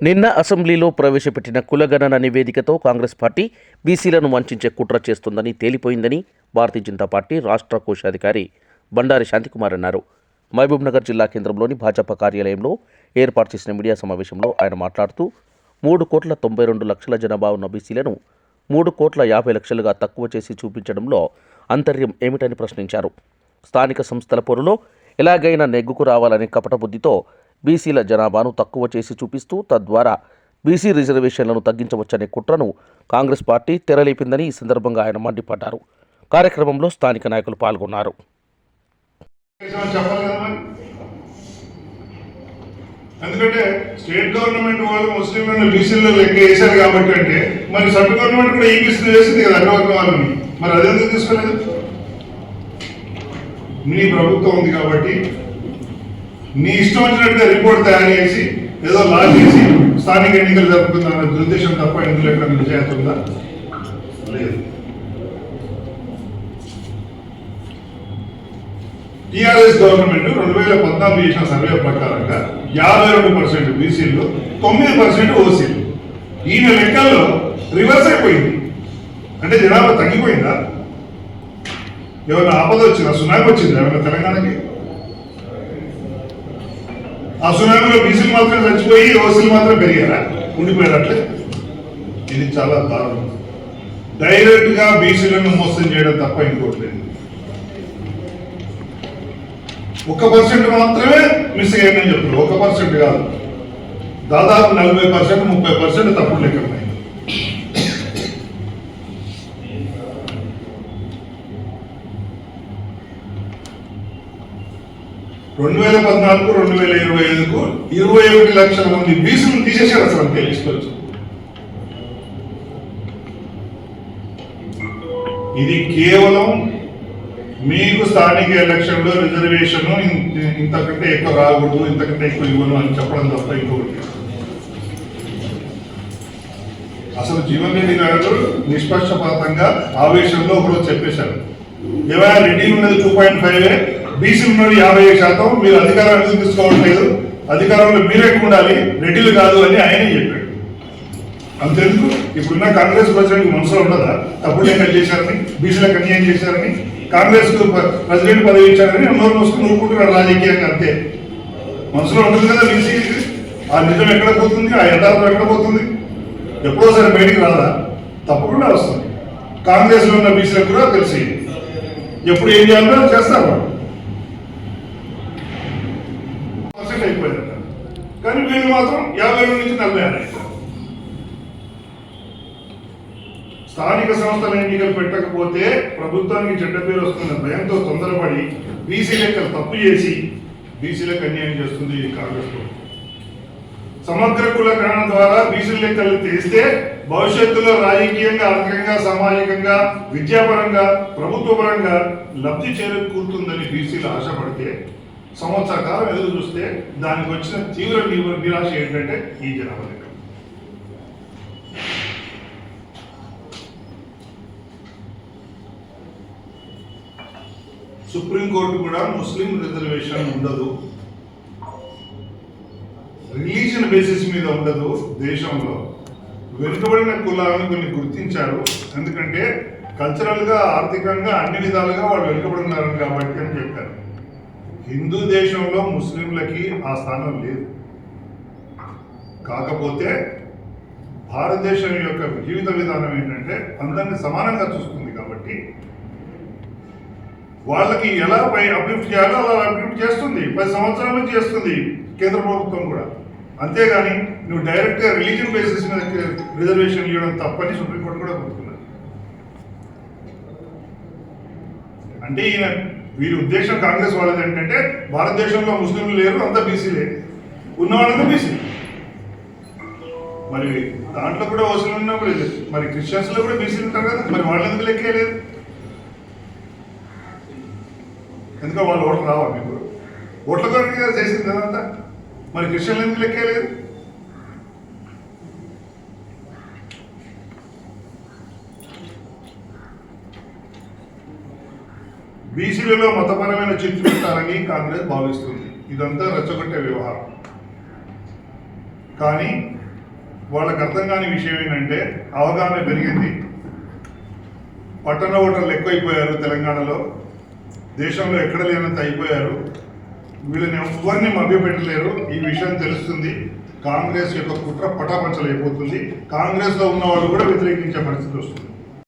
నిన్న అసెంబ్లీలో ప్రవేశపెట్టిన కులగణన నివేదికతో కాంగ్రెస్ పార్టీ బీసీలను వంచే కుట్ర చేస్తుందని తేలిపోయిందని భారతీయ జనతా పార్టీ రాష్ట్ర కోశాధికారి బండారి శాంతికుమార్ అన్నారు. మహబూబ్నగర్ జిల్లా కేంద్రంలోని భాజపా కార్యాలయంలో ఏర్పాటు చేసిన మీడియా సమావేశంలో ఆయన మాట్లాడుతూ మూడు కోట్ల తొంభై రెండు లక్షల జనాభా ఉన్న బీసీలను మూడు కోట్ల యాభై లక్షలుగా తక్కువ చేసి చూపించడంలో అంతర్యం ఏమిటని ప్రశ్నించారు. స్థానిక సంస్థల పొరులో ఎలాగైనా నెగ్గుకు రావాలనే కపట బుద్ధితో బీసీల జనాభాను తక్కువ చేసి చూపిస్తూ తద్వారా బీసీ రిజర్వేషన్లను తగ్గించవచ్చనే కుట్రను కాంగ్రెస్ పార్టీ తెరలేపిందని ఈ సందర్భంగా ఆయన మండిపడ్డారు. కార్యక్రమంలో స్థానిక నాయకులు పాల్గొన్నారు. ఎందుకంటే స్టేట్ గవర్నమెంట్ వాళ్ళు ముస్లింలను బీసీల్లో లెక్క వేశారు కాబట్టి అంటే మరి సెంట్రల్ గవర్నమెంట్ కూడా ఈ వేసింది కదా అగ్రవర్గ మరి అదెందుకు తీసుకోలేదు? నీ ప్రభుత్వం ఉంది కాబట్టి నీ ఇష్టం వచ్చినట్టుగా రిపోర్ట్ తయారు చేసి ఏదో లా చేసి స్థానిక ఎన్నికలు జరుపుకుందామనే దురుద్దేశం తప్ప ఇందులో ఎక్కడ నిజాయితీ ఉందా? లేదు. టీఆర్ఎస్ గవర్నమెంట్ రెండు వేల పద్నాలుగు చేసిన సర్వే ప్రకారంగా యాభై రెండు పర్సెంట్ బీసీలు తొమ్మిది పర్సెంట్ ఓసీలు ఈయన లెక్కల్లో రివర్స్ అయిపోయింది. అంటే జనాభా తగ్గిపోయిందా? ఏమైనా ఆపద వచ్చిందా? సునామీ వచ్చిందా? ఏమైనా తెలంగాణకి? ఆ సునామీలో బీసీలు మాత్రం చచ్చిపోయి ఓసీలు మాత్రం పెరిగారా? ఉండిపోయారట్లే. ఇది చాలా దారుణం. డైరెక్ట్గా బీసీలను మోసం చేయడం తప్ప ఇంకోటి లేదు. ఒక పర్సెంట్ మాత్రమే మిస్ అయ్యానని చెప్తున్నారు. ఒక పర్సెంట్ కాదు. దాదాపు నలభై పర్సెంట్ ముప్పై పర్సెంట్ తప్పుడు లెక్క ఉన్నాయి. రెండు వేల పద్నాలుగు రెండు వేల ఇరవై ఐదుకు ఇరవై ఒకటి లక్షల మంది బీసీలు తీసేసారు అసలు తెలుసుకోవచ్చు ఇది కేవలం మీకు స్థానిక ఎలక్షన్లో రిజర్వేషన్ ఇంతకంటే ఎక్కువ రాకూడదు ఇంతకంటే ఎక్కువ ఇవ్వను అని చెప్పడం తప్ప ఇంకొకటి అసలు జీవన్ రెడ్డి గారు నిష్పక్షపాతంగా ఆవేశంలో ఒకరోజు చెప్పేశారు. ఏమైనా రెడ్డి ఉన్నది టూ పాయింట్ ఫైవ్ బీసీ ఉన్నది యాభై శాతం మీరు అధికారం తీసుకోవట్లేదు అధికారంలో మీరే ఉండాలి రెడ్డిలు కాదు అని ఆయనే చెప్పాడు. అంతెందుకు? ఇప్పుడున్న కాంగ్రెస్ ప్రెసిడెంట్ మనసులో ఉండదా తప్పుడు లెక్కలు చేశారని బీసీలకు అన్యాయం చేశారని కాంగ్రెస్ ప్రెసిడెంట్ పదవి ఇచ్చారని అందరూ మోసుకుని ఊరుకుంటున్నారు రాజకీయంగా అంతే. మనసులో ఉంటుంది కదా బీసీ ఆ నిజం ఎక్కడ పోతుంది? ఆ యథార్థం ఎక్కడ పోతుంది? ఎప్పుడో సరే బయటికి రాదా తప్పకుండా వస్తుంది. కాంగ్రెస్లో ఉన్న బీసీలకు కూడా తెలిసి ఎప్పుడు ఏం చేయాలో చేస్తారు పర్సెంట్ అయిపోయిందట కానీ వీళ్ళు మాత్రం యాభై నుంచి నలభై ఆరు స్థానిక సంస్థల ఎన్నికలు పెట్టకపోతే ప్రభుత్వానికి చెడ్డ పేరు వస్తున్న భయంతో తొందరపడి బీసీ లెక్కలు తప్పు చేసి బీసీలకు అన్యాయం చేస్తుంది ఈ కాంగ్రెస్ ప్రభుత్వం. సమగ్ర కులకరణ ద్వారా బీసీ లెక్కలు తెస్తే భవిష్యత్తులో రాజకీయంగా ఆర్థికంగా సామాజికంగా విద్యాపరంగా ప్రభుత్వపరంగా లబ్ధి చేకూరుతుందని బీసీలు ఆశపడితే సంవత్సర కాలం ఎదురు చూస్తే దానికి వచ్చిన తీవ్ర నిరాశ ఏంటంటే ఈ జనాభా లెక్క సుప్రీంకోర్టు కూడా ముస్లిం రిజర్వేషన్ ఉండదు. రిలీజియన్ బేసిస్ మీద ఉండదు దేశంలో. వెనుకబడిన కులాలను కొన్ని గుర్తించారు. ఎందుకంటే కల్చరల్గా ఆర్థికంగా అన్ని విధాలుగా వాళ్ళు వెనుకబడున్నారు కాబట్టి అని చెప్పారు. హిందూ దేశంలో ముస్లింలకి ఆ స్థానం లేదు. కాకపోతే భారతదేశం యొక్క జీవిత విధానం ఏంటంటే అందరిని సమానంగా చూస్తుంది కాబట్టి వాళ్ళకి ఎలా పై అభివృద్ధి చేయాలో అలా అభివృద్ధి చేస్తుంది. పది సంవత్సరాల నుంచి చేస్తుంది కేంద్ర ప్రభుత్వం కూడా. అంతేగాని నువ్వు డైరెక్ట్గా రిలీజియన్ బేసిస్ మీద రిజర్వేషన్ ఇవ్వడం తప్పని సుప్రీంకోర్టు కూడా కోరుతున్నది అంటే ఈయన వీరి ఉద్దేశం కాంగ్రెస్ వాళ్ళది ఏంటంటే భారతదేశంలో ముస్లింలు లేరు అంతా బీసీలే ఉన్నవాళ్ళంతా బీసీ మరి దాంట్లో కూడా వసూలు ఉన్నప్పుడు మరి క్రిస్టియన్స్లో కూడా బీసీలు ఉంటారు కదా మరి వాళ్ళందుకు లెక్కే లేదు? ఎందుకో వాళ్ళు ఓట్లు రావాలి మీకు ఓట్ల కొరకు కదా చేసింది అదంతా మరి క్రిస్టియన్లు ఎందుకు లెక్కలేదు బీసీలలో మతపరమైన చిచ్చు పెట్టాలని కాంగ్రెస్ భావిస్తుంది. ఇదంతా రెచ్చగొట్టే వ్యవహారం. కానీ వాళ్ళకి అర్థం కాని విషయం ఏంటంటే అవగాహన పెరిగింది. పట్టణ ఓటర్లు ఎక్కువైపోయారు తెలంగాణలో. దేశంలో ఎక్కడ లేనంత అయిపోయారు. వీళ్ళని ఎవరిని మభ్యపెట్టలేరు. ఈ విషయం తెలుస్తుంది. కాంగ్రెస్ యొక్క కుట్ర పటాపంచలైపోతుంది. కాంగ్రెస్లో ఉన్న వాళ్ళు కూడా వ్యతిరేకించే పరిస్థితి వస్తుంది.